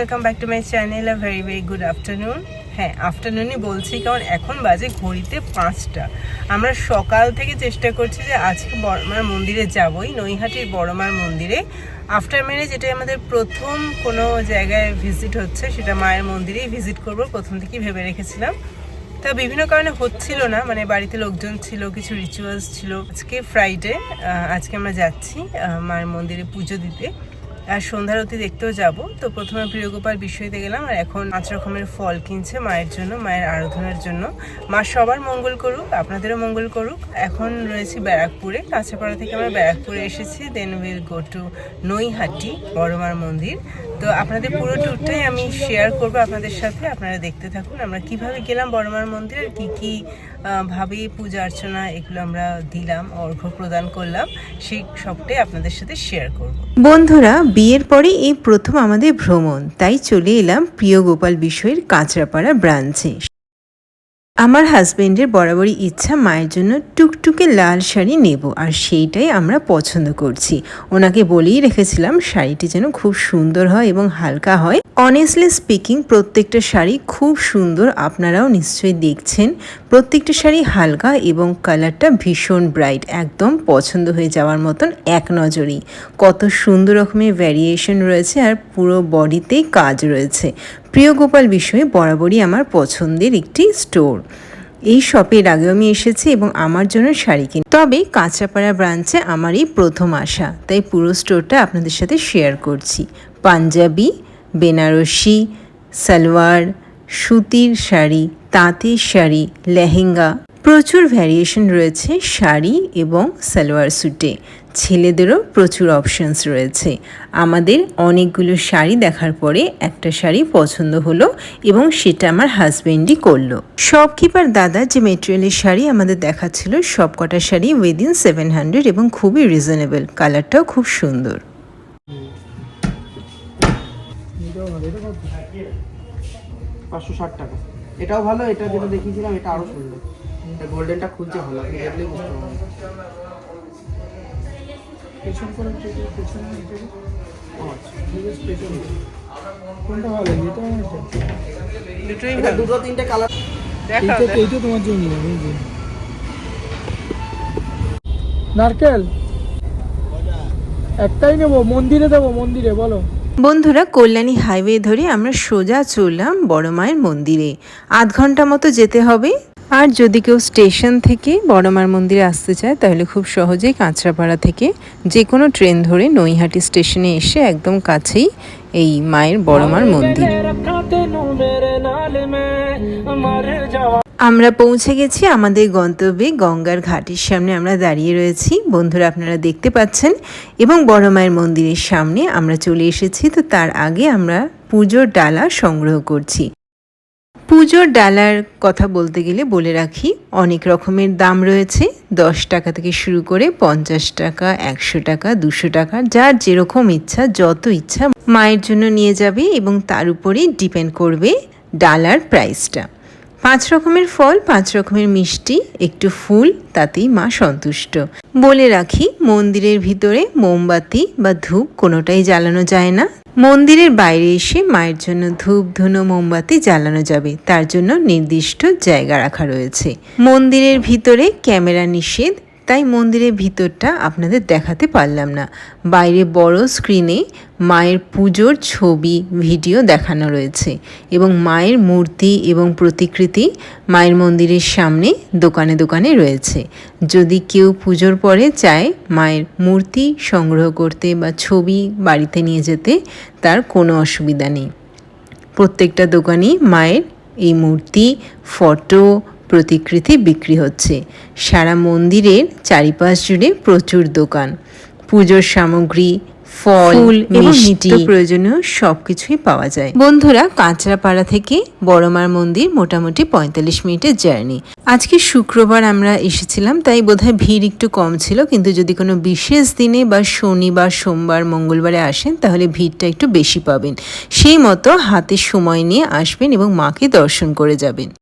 Welcome back to my channel a very very good afternoon হ্যাঁ আফটারনুনই বলছি, কারণ এখন বাজে ঘড়িতে পাঁচটা। আমরা সকাল থেকে চেষ্টা করছি যে আজকে বড়মার মন্দিরে যাবই, নৈহাটির বড়মার মন্দিরে। আফটার ম্যারেজ এটাই আমাদের প্রথম কোনো জায়গায় ভিজিট হচ্ছে, সেটা মায়ের মন্দিরেই ভিজিট করব, প্রথম থেকেই ভেবে রেখেছিলাম। তা বিভিন্ন কারণে হচ্ছিল না মানে বাড়িতে লোকজন ছিল, কিছু রিচুয়ালস ছিল। আজকে ফ্রাইডে আজকে আমরা যাচ্ছি মায়ের মন্দিরে পুজো দিতে। সন্ধ্যারতি দেখতেও যাব। তো প্রথমে প্রিয়গোপাল বিষয়তে গেলাম আর এখন পাঁচ রকমের ফল কিনছে মায়ের জন্য, মায়ের আরাধনার জন্য। মা সবার মঙ্গল করুক, আপনাদেরও মঙ্গল করুক। এখন রয়েছি ব্যারাকপুরে কাঁচাপাড়া থেকে আমরা ব্যারাকপুরে এসেছি। Then will go to Naihati, বড়মার মন্দির। তো আপনাদের পুরো ট্যুরটাই আমি শেয়ার করব আপনাদের সাথে। আপনারা দেখতে থাকুন আমরা কীভাবে গেলাম বড়মার মন্দিরে আর কী কী ভাবে পূজা অর্চনা এগুলো আমরা দিলাম, অর্ঘ্য প্রদান করলাম, সেই সবটাই আপনাদের সাথে শেয়ার করব। বন্ধুরা বিয়ের পরে এই প্রথম আমাদের ভ্রমণ। তাই চলে এলাম প্রিয় গোপাল বিষয়ের কাঁচরাপাড়া ব্রাঞ্চে। আমার হাজবেন্ডের বরাবরই ইচ্ছা মায়ের জন্য টুকটুকে লাল শাড়ি নেব, আর সেইটাই আমরা পছন্দ করছি। ওনাকে বলেই রেখেছিলাম শাড়িটি যেন খুব সুন্দর হয় এবং হালকা হয়। অনেস্টলি স্পিকিং প্রত্যেকটা শাড়ি খুব সুন্দর, আপনারাও নিশ্চয়ই দেখছেন। প্রত্যেকটা শাড়ি হালকা এবং কালারটা ভীষণ ব্রাইট, একদম পছন্দ হয়ে যাওয়ার মতন এক নজরেই। কত সুন্দর রকমের ভ্যারিয়েশন রয়েছে আর পুরো বডিতেই কাজ রয়েছে। প্রিয় গোপাল বিষয়ে বরাবরই আমার পছন্দের একটি স্টোর এই শপের আগেও আমি এসেছি এবং আমার জন্য শাড়ি কিনি তবে কাঁচাপাড়া ব্রাঞ্চে আমার এই প্রথম আসা, তাই পুরো স্টোরটা আপনাদের সাথে শেয়ার করছি। পাঞ্জাবি, বেনারসি, সালোয়ার, সুতির শাড়ি, তাঁতের শাড়ি, লেহেঙ্গা। প্রচুর ভ্যারিয়েশন রয়েছে শাড়ি এবং সালোয়ার স্যুটে ছেলেদেরও প্রচুর অপশনস রয়েছে। আমাদের অনেকগুলো শাড়ি দেখার পরে একটা শাড়ি পছন্দ হলো এবং সেটা আমার হাজবেন্ডই করল। শপকিপার দাদা যে মেটেরিয়ালের শাড়ি আমাদের দেখাচ্ছিল সব কটা শাড়ি উইদিন সেভেন হান্ড্রেড এবং খুবই রিজনেবল কালারটাও খুব সুন্দর। এটাও ভালো, এটা যেটা দেখিয়েছিলাম, এটা আরও সুন্দর। গোল্ডেনটা খুলছে ভালো পেছন করে পেছন ও আচ্ছা। পেছন। কোনটা ভালো এটা না এটা? দুটোই এটা ভালো। দুটো তিনটে কালার দেখাও এইটা এইটা তোমার জন্য নিলাম, নারকেল? একটাই নেব মন্দিরে দেবো মন্দিরে বলো। বন্ধুরা কল্যাণী হাইওয়ে ধরে আমরা সোজা চললাম বড় মায়ের মন্দিরে। আধ ঘণ্টা মতো যেতে হবে। আর যদি কেউ স্টেশন থেকে বড় মায়ের মন্দিরে আসতে চায়, তাহলে খুব সহজেই কাঁচরাপাড়া থেকে যে কোনো ট্রেন ধরে নৈহাটি স্টেশনে এসে একদম কাছেই এই মায়ের বড় মার মন্দির। আমরা পৌঁছে গেছি আমাদের গন্তব্যে গঙ্গার ঘাটের সামনে আমরা দাঁড়িয়ে রয়েছি। বন্ধুরা, আপনারা দেখতে পাচ্ছেন এবং বড় মায়ের মন্দিরের সামনে আমরা চলে এসেছি। তো তার আগে আমরা পুজোর ডালা সংগ্রহ করছি। পুজোর ডালার কথা বলতে গেলে বলে রাখি, অনেক রকমের দাম রয়েছে। দশ টাকা থেকে শুরু করে পঞ্চাশ টাকা, একশো টাকা, দুশো টাকা, যার যেরকম ইচ্ছা, যত ইচ্ছা মায়ের জন্য নিয়ে যাবে এবং তার উপরেই ডিপেন্ড করবে ডালার প্রাইসটা। পাঁচ রকমের ফল, পাঁচ রকমের মিষ্টি, একটু ফুল, তাতেই মা সন্তুষ্ট। বলে রাখি, মন্দিরের ভিতরে মোমবাতি বা ধূপ কোনোটাই জ্বালানো যায় না। মন্দিরের বাইরে এসে মায়ের জন্য ধূপ, ধুনো, মোমবাতি জ্বালানো যাবে। তার জন্য নির্দিষ্ট জায়গা রাখা রয়েছে। মন্দিরের ভিতরে ক্যামেরা নিষেধ তাই মন্দিরের ভিতরটা আপনাদের দেখাতে পারলাম না। বাইরে বড় স্ক্রিনে মায়ের পুজোর ছবি ভিডিও দেখানো রয়েছে এবং মায়ের মূর্তি এবং প্রতিকৃতি মায়ের মন্দিরের সামনে দোকানে দোকানে রয়েছে। যদি কেউ পুজোর পরে চায় মায়ের মূর্তি সংগ্রহ করতে বা ছবি বাড়িতে নিয়ে যেতে, তার কোনো অসুবিধা নেই। প্রত্যেকটা দোকানেই মায়ের এই মূর্তি, ফটো প্রতিকৃতি বিক্রি হচ্ছে। সারা মন্দিরের চারিপাশ জুড়ে প্রচুর দোকান। পুজোর সামগ্রী ফল এবং নিত্য প্রয়োজনীয় সবকিছুই পাওয়া যায়। বন্ধুরা কাঁচরাপাড়া থেকে বড়মার মন্দির মোটামুটি পঁয়তাল্লিশ মিনিটের জার্নি। আজকে শুক্রবার আমরা এসেছিলাম তাই বোধহয় ভিড় একটু কম ছিল কিন্তু যদি কোনো বিশেষ দিনে বা শনিবার সোমবার মঙ্গলবারে আসেন তাহলে ভিড়টা একটু বেশি পাবেন। সেই মতো হাতে সময় নিয়ে আসবেন এবং মাকে দর্শন করে যাবেন।